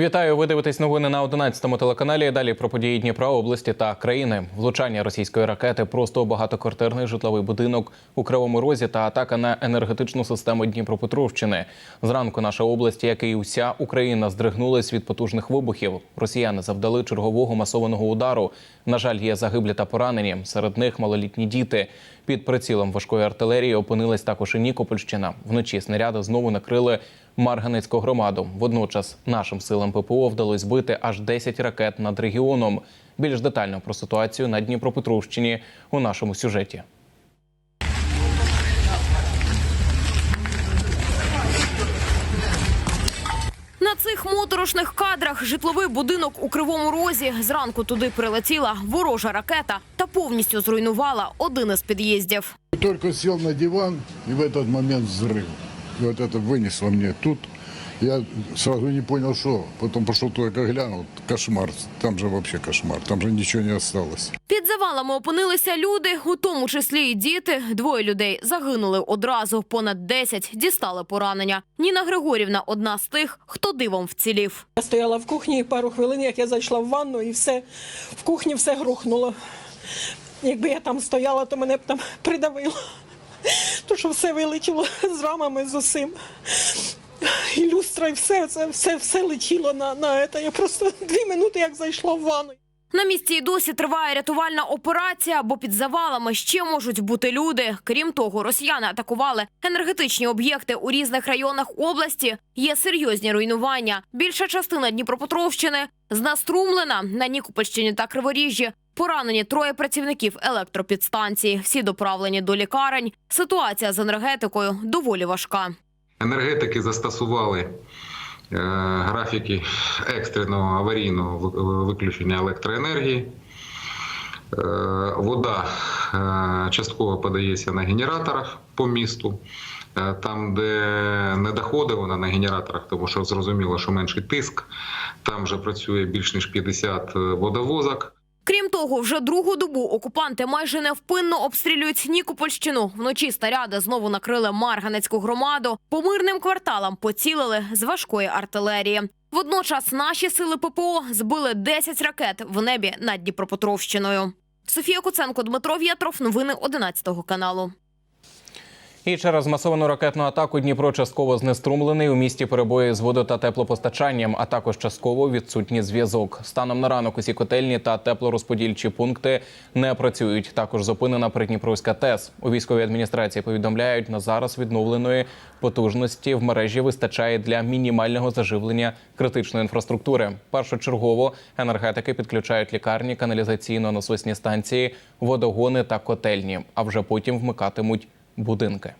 Вітаю. Ви дивитесь новини на 11-му телеканалі. Далі про події Дніпра, області та країни. Влучання російської ракети просто багатоквартирний житловий будинок у Кривому Розі та атака на енергетичну систему Дніпропетровщини. Зранку наша область, як і уся Україна, здригнулась від потужних вибухів. Росіяни завдали чергового масованого удару. На жаль, є загиблі та поранені. Серед них малолітні діти. Під прицілом важкої артилерії опинилась також і Нікопольщина. Вночі снаряди знову накрили Марганецьку громаду. Водночас нашим силам ППО вдалося збити аж 10 ракет над регіоном. Більш детально про ситуацію на Дніпропетровщині у нашому сюжеті. На цих моторошних кадрах житловий будинок у Кривому Розі. Зранку туди прилетіла ворожа ракета та повністю зруйнувала один із під'їздів. Только сел на диван, и в этот момент взрыв. И вот это вынесло мне тут. Я сразу не понял, что. Потом пошел только глянул. Кошмар. Там же вообще кошмар. Там же ничего не осталось. Під завалами опинилися люди, у тому числі і діти. Двоє людей загинули одразу. Понад 10 дістали поранення. Ніна Григорівна одна з тих, хто дивом вцілів. Я стояла в кухні пару хвилин, як я зайшла в ванну, і все в кухні все грохнуло. Якби я там стояла, то мене б там придавило. То що все вилетіло з рамами, з усім. І люстра, і все, це все, все летіло на, на це. Я просто дві минути як зайшла в ванну. На місці і досі триває рятувальна операція, бо під завалами ще можуть бути люди. Крім того, росіяни атакували енергетичні об'єкти у різних районах області. Є серйозні руйнування. Більша частина Дніпропетровщини знаструмлена на Нікопольщині та Криворіжжі. Поранені троє працівників електропідстанції. Всі доправлені до лікарень. Ситуація з енергетикою доволі важка. Енергетики застосували е, графіки екстреного аварійного виключення електроенергії. Е, Вода е, частково подається на генераторах по місту. Там, де не доходить вона на генераторах, тому що зрозуміло, що менший тиск. Там вже працює більш ніж 50 водовозок. Крім того, вже другу добу окупанти майже невпинно обстрілюють Нікопольщину. Вночі снаряди знову накрили Марганецьку громаду. По мирним кварталам поцілили з важкої артилерії. Водночас наші сили ППО збили 10 ракет в небі над Дніпропетровщиною. Софія Куценко, Дмитро В'ятров. Новини 11 каналу. І через масовану ракетну атаку Дніпро частково знеструмлений. У місті перебої з водо та теплопостачанням, а також частково відсутній зв'язок. Станом на ранок усі котельні та теплорозподільчі пункти не працюють. Також зупинена Придніпровська ТЕС. У військовій адміністрації повідомляють, на зараз відновленої потужності в мережі вистачає для мінімального заживлення критичної інфраструктури. Першочергово енергетики підключають лікарні, каналізаційно-насосні станції, водогони та котельні, а вже потім вмикатимуть будинки.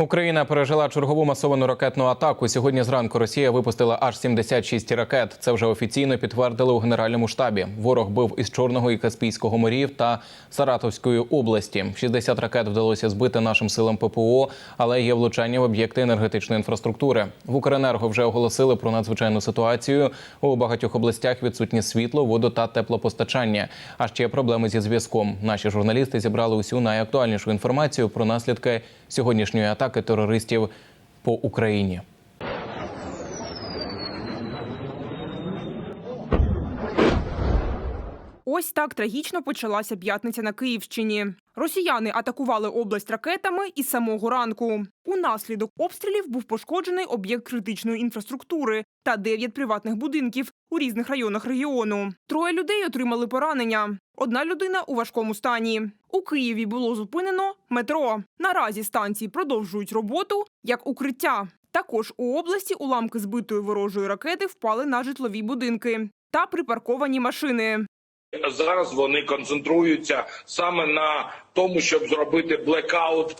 Україна пережила чергову масовану ракетну атаку. Сьогодні зранку Росія випустила аж 76 ракет. Це вже офіційно підтвердили у генеральному штабі. Ворог бив із Чорного і Каспійського морів та Саратовської області. 60 ракет вдалося збити нашим силам ППО, але є влучання в об'єкти енергетичної інфраструктури. В Укренерго вже оголосили про надзвичайну ситуацію. У багатьох областях відсутнє світло, воду та теплопостачання. А ще проблеми зі зв'язком. Наші журналісти зібрали усю найактуальнішу інформацію про наслідки сьогоднішньої атаки терористів по Україні. Ось так трагічно почалася п'ятниця на Київщині. Росіяни атакували область ракетами із самого ранку. Унаслідок обстрілів був пошкоджений об'єкт критичної інфраструктури та дев'ять приватних будинків у різних районах регіону. Троє людей отримали поранення. Одна людина у важкому стані. У Києві було зупинено метро. Наразі станції продовжують роботу як укриття. Також у області уламки збитої ворожої ракети впали на житлові будинки та припарковані машини. Зараз вони концентруються саме на тому, щоб зробити блекаут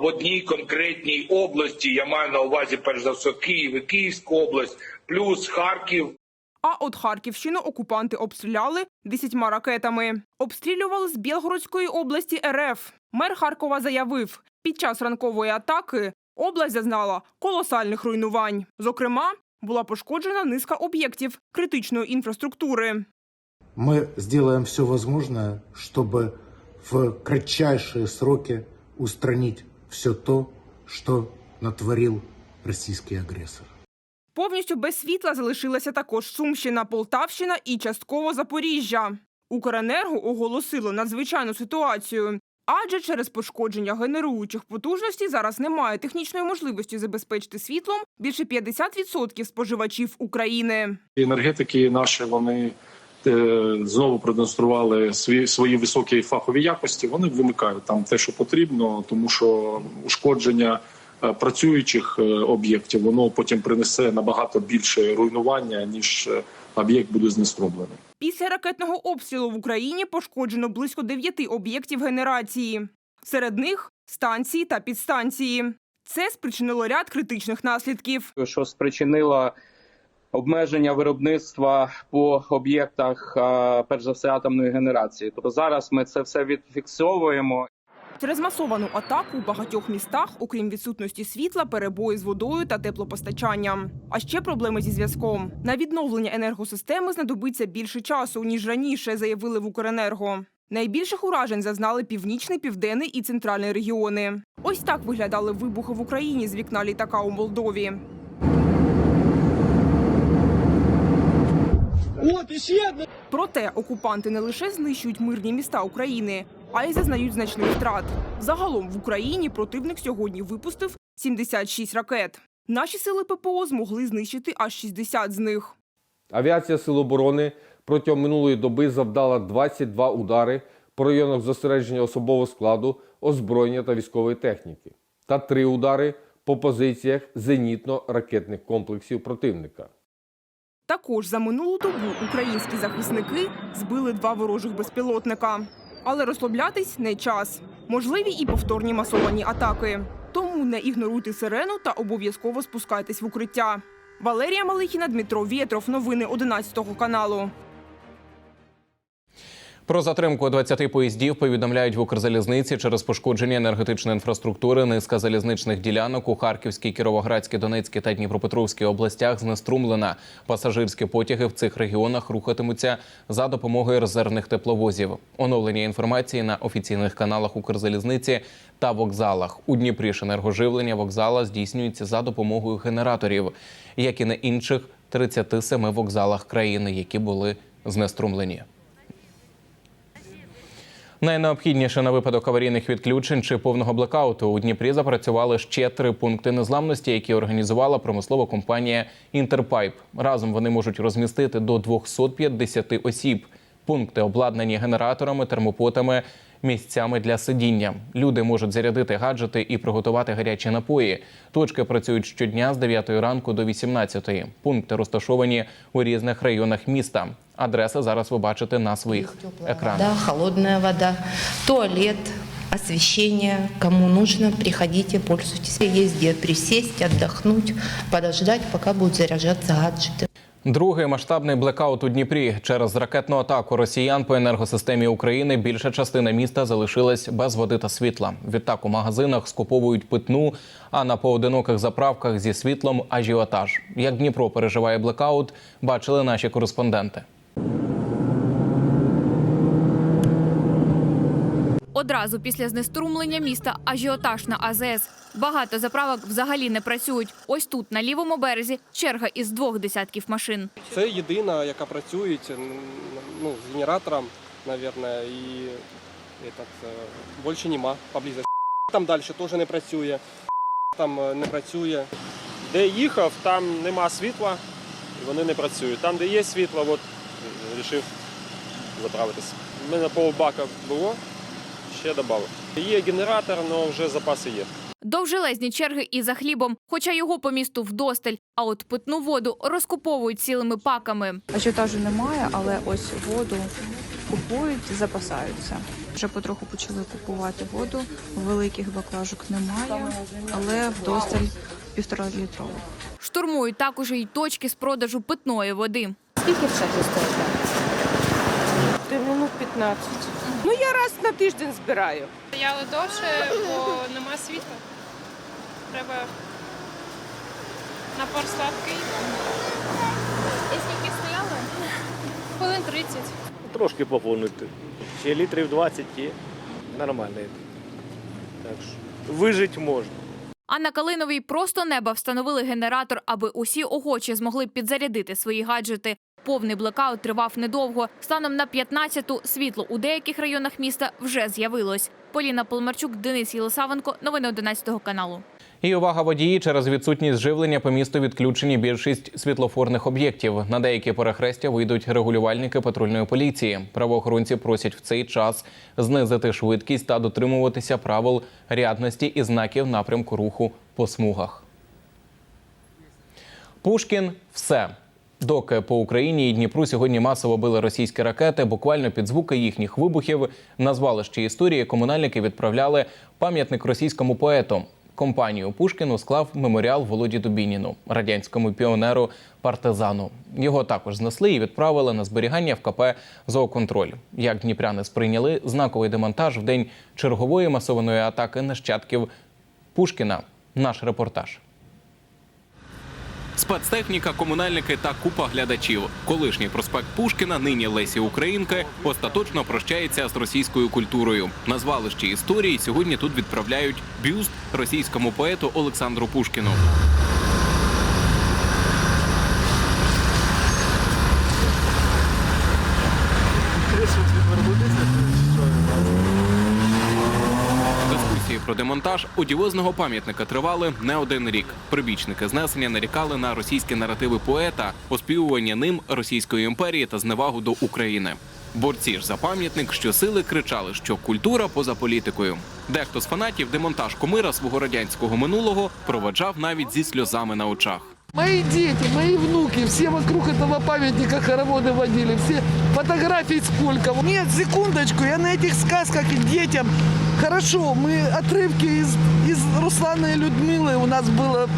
в одній конкретній області. Я маю на увазі перш за все Київ і Київську область, плюс Харків. А от Харківщину окупанти обстріляли десятьма ракетами. Обстрілювали з Білгородської області РФ. Мер Харкова заявив, під час ранкової атаки область зазнала колосальних руйнувань. Зокрема, була пошкоджена низка об'єктів критичної інфраструктури. Мы сделаем все возможное, чтобы в кратчайшие сроки устранить все то, что натворил российский агрессор. Повністю без світла залишилася також Сумщина, Полтавщина і частково Запоріжжя. Укренерго оголосило надзвичайну ситуацію. Адже через пошкодження генеруючих потужностей зараз немає технічної можливості забезпечити світлом більше 50% споживачів України. енергетики наші вони знову продемонстрували свої, свої високі фахові якості. Вони вимикають там те, що потрібно, тому що ушкодження е, працюючих е, об'єктів воно потім принесе набагато більше руйнування ніж е, об'єкт буде знеструмлений. Після ракетного обстрілу в Україні пошкоджено близько дев'яти об'єктів генерації. Серед них станції та підстанції. Це спричинило ряд критичних наслідків. що спричинило обмеження виробництва по об'єктах, перш за все, атомної генерації. Тобто зараз ми це все відфіксовуємо. Через масовану атаку у багатьох містах, окрім відсутності світла, перебої з водою та теплопостачанням. А ще проблеми зі зв'язком. На відновлення енергосистеми знадобиться більше часу ніж раніше, заявили в Укренерго. Найбільших уражень зазнали північний, південний і центральний регіони. Ось так виглядали вибухи в Україні з вікна літака у Молдові. Проте окупанти не лише знищують мирні міста України, а й зазнають значних втрат. Загалом в Україні противник сьогодні випустив 76 ракет. Наші сили ППО змогли знищити аж 60 з них. Авіація Сил оборони протягом минулої доби завдала 22 удари по районах зосередження особового складу, озброєння та військової техніки, та 3 удари по позиціях зенітно-ракетних комплексів противника. Також за минулу добу українські захисники збили два ворожих безпілотника. Але розслаблятись не час. Можливі і повторні масовані атаки. Тому не ігноруйте сирену та обов'язково спускайтесь в укриття. Валерія Малихіна, Дмитро Вєтров. Новини 11 каналу. Про затримку 20 поїздів повідомляють в Укрзалізниці через пошкодження енергетичної інфраструктури. Низка залізничних ділянок у Харківській, Кіровоградській, Донецькій та Дніпропетровській областях знеструмлена. Пасажирські потяги в цих регіонах рухатимуться за допомогою резервних тепловозів. Оновлення інформації на офіційних каналах Укрзалізниці та вокзалах. У Дніпрі ж енергоживлення вокзала здійснюється за допомогою генераторів, як і на інших 37 вокзалах країни, які були знеструмлені. Найнеобхідніше на випадок аварійних відключень чи повного блекауту у Дніпрі запрацювали ще три пункти незламності, які організувала промислова компанія Інтерпайп. Разом вони можуть розмістити до 250 осіб. Пункти обладнані генераторами, термопотами, місцями для сидіння. Люди можуть зарядити гаджети і приготувати гарячі напої. Точки працюють щодня з 9 ранку до 18. Пункти розташовані у різних районах міста. Адреси зараз ви бачите на своїх екранах. Вода, холодная вода, туалет, освещение. Кому нужно, приходите, пользуйтесь. Есть где присесть, отдохнуть, подождать, пока будут заряжаться гаджеты. Другий масштабний блекаут у Дніпрі через ракетну атаку росіян по енергосистемі України більша частина міста залишилась без води та світла. Відтак у магазинах скуповують питну, а на поодиноких заправках зі світлом ажіотаж. Як Дніпро переживає блекаут, бачили наші кореспонденти. Одразу після знеструмлення міста ажіотаж на АЗС. Багато заправок взагалі не працюють. Ось тут, на лівому березі, черга із двох десятків машин. Це єдина, яка працює ну, з генератором, мабуть, і этот, е, більше нема поблизості. Там далі теж не працює, там е, не працює. Де їхав, там нема світла, і вони не працюють. Там, де є світло, от вирішив заправитися. У мене полбака було, ще додав. Є генератор, але вже запаси є. Довжелезні черги і за хлібом, хоча його по місту вдосталь. А от питну воду розкуповують цілими паками. Ажіотажу немає, але ось воду купують, запасаються. Вже потроху почали купувати воду. Великих баклажок немає, але вдосталь півтора літрових. Штурмують також і точки з продажу питної води. Скільки в черзі стоїте? Минут 15. Ну я раз на тиждень збираю. Стояли довше, бо нема світла. Треба напор сладкий. І скільки стояли? Хвилин 30. Трошки поповнити. Ще літрів 20 є. Нормально. Так що вижити можна. А на Калиновій просто неба встановили генератор, аби усі охочі змогли підзарядити свої гаджети. Повний блекаут тривав недовго. Станом на 15-ту світло у деяких районах міста вже з'явилось. Поліна Полмарчук, Денис Єлисавенко. Новини 11 каналу. І увага водії через відсутність живлення по місту відключені більшість світлофорних об'єктів. На деякі перехрестя вийдуть регулювальники патрульної поліції. Правоохоронці просять в цей час знизити швидкість та дотримуватися правил рядності і знаків напрямку руху по смугах. Пушкін все. Доки по Україні і Дніпру сьогодні масово били російські ракети, буквально під звуки їхніх вибухів на звалищі історії комунальники відправляли пам'ятник російському поету. Компанію Пушкіну склав меморіал Володі Дубініну, радянському піонеру партизану. Його також знесли і відправили на зберігання в КП Зооконтроль. Як дніпряни сприйняли знаковий демонтаж в день чергової масованої атаки нащадків Пушкіна. Наш репортаж. Спецтехніка, комунальники та купа глядачів. Колишній проспект Пушкіна, нині Лесі Українки, остаточно прощається з російською культурою. На звалищі історії сьогодні тут відправляють бюст російському поету Олександру Пушкіну. Про демонтаж одіозного пам'ятника тривали не один рік. Прибічники знесення нарікали на російські наративи поета, оспівування ним Російської імперії та зневагу до України. Борці ж за пам'ятник щосили кричали, що культура поза політикою. Дехто з фанатів демонтаж кумира свого радянського минулого проведжав навіть зі сльозами на очах. Мои дети, мои внуки, все вокруг этого памятника хороводы водили, все фотографий сколько. Нет, секундочку, я на этих сказках и детям. Хорошо, мы отрывки из, из Руслана и Людмилы у нас было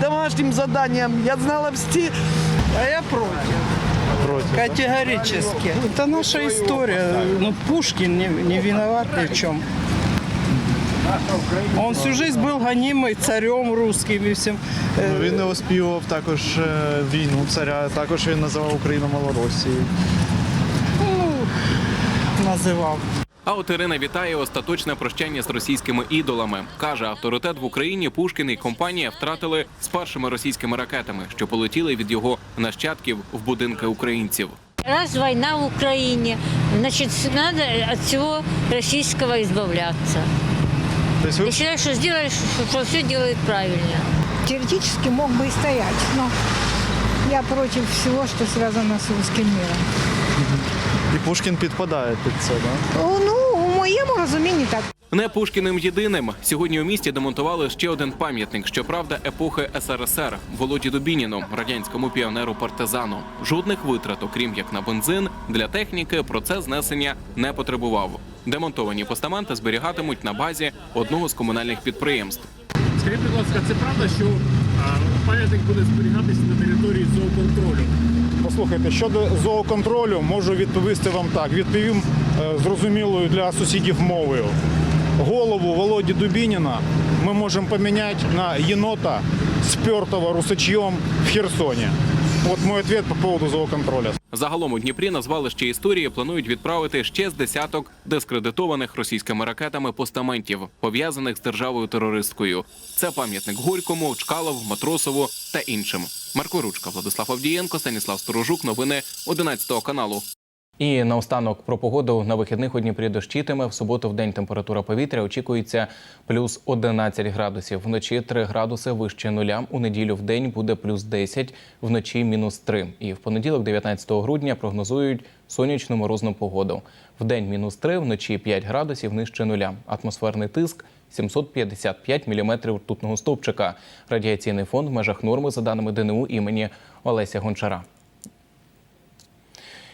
домашним заданием. Я знала все. А я против. Категорически. Это наша история. Ну, Пушкин не, не виноват ни в чем. Он всю жизнь был гонимый царем русским и всем. Ну, Він не оспівував також е, війну царя, також він називав Україну Малоросією. Ну, называл. А от Ірина вітає остаточне прощання з російськими ідолами. каже, авторитет в Україні Пушкін і компанія втратили з першими російськими ракетами, що полетіли від його нащадків в будинки українців. Раз война в Украине, значит, надо от всего российского избавляться. Я считаю, что сделали, что, что все делает правильно. Теоретически мог бы и стоять, но я против всего, что связано с русским миром. І Пушкін підпадає під це, да? Ну, у моєму розумінні так. Не Пушкіним єдиним. Сьогодні у місті демонтували ще один пам'ятник, щоправда, епохи СРСР Володі Дубініну, радянському піонеру партизану. Жодних витрат, окрім як на бензин, для техніки процес знесення не потребував. Демонтовані постаменти зберігатимуть на базі одного з комунальних підприємств. Скажіть, будь ласка, це правда, що пам'ятник буде зберігатися на території зооконтролю? Послухайте, щодо зооконтролю, можу відповісти вам так. Відповім е, зрозумілою для сусідів мовою. Голову Володі Дубініна ми можемо поміняти на єнота, спертого русачьем в Херсоні. От мой ответ по поводу зооконтроля. Загалом у Дніпрі на звалище історії планують відправити ще з десяток дискредитованих російськими ракетами постаментів, пов'язаних з державою терористкою. Це пам'ятник Горькому, Чкалов, Матросову та іншим. Марко Ручка, Владислав Авдієнко, Станіслав Сторожук. Новини 11 каналу. І наостанок про погоду на вихідних у Дніпрі дощитиме. В суботу в день температура повітря очікується плюс 11 градусів. Вночі 3 градуси вище нуля. У неділю в день буде плюс 10, вночі мінус 3. І в понеділок, 19 грудня, прогнозують сонячну морозну погоду. В день мінус 3, вночі 5 градусів нижче нуля. Атмосферний тиск 755 міліметрів ртутного стовпчика. Радіаційний фон в межах норми за даними ДНУ імені Олеся Гончара.